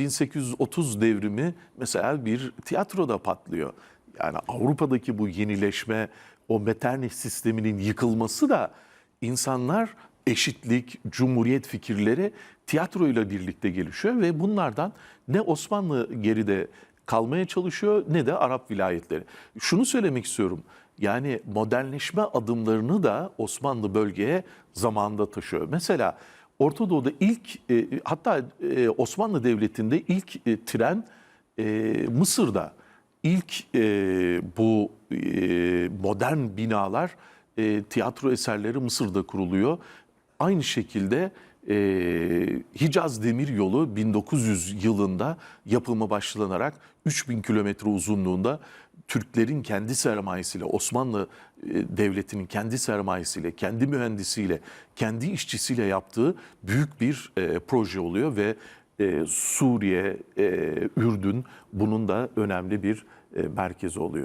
1830 devrimi mesela bir tiyatroda patlıyor. Yani Avrupa'daki bu yenileşme, o Metternich sisteminin yıkılması da insanlar eşitlik, cumhuriyet fikirleri tiyatroyla birlikte gelişiyor ve bunlardan ne Osmanlı geride kalmaya çalışıyor ne de Arap vilayetleri. Şunu söylemek istiyorum. Yani modernleşme adımlarını da Osmanlı bölgeye zamanında taşıyor. Mesela Orta Doğu'da ilk e, hatta e, Osmanlı Devleti'nde ilk e, tren e, Mısır'da. İlk e, bu e, modern binalar e, tiyatro eserleri Mısır'da kuruluyor. Aynı şekilde e, Hicaz Demir Yolu 1900 yılında yapılma başlanarak 3000 kilometre uzunluğunda Türklerin kendi sermayesiyle, Osmanlı e, Devleti'nin kendi sermayesiyle, kendi mühendisiyle, kendi işçisiyle yaptığı büyük bir e, proje oluyor ve e, Suriye, e, Ürdün bunun da önemli bir e, merkezi oluyor.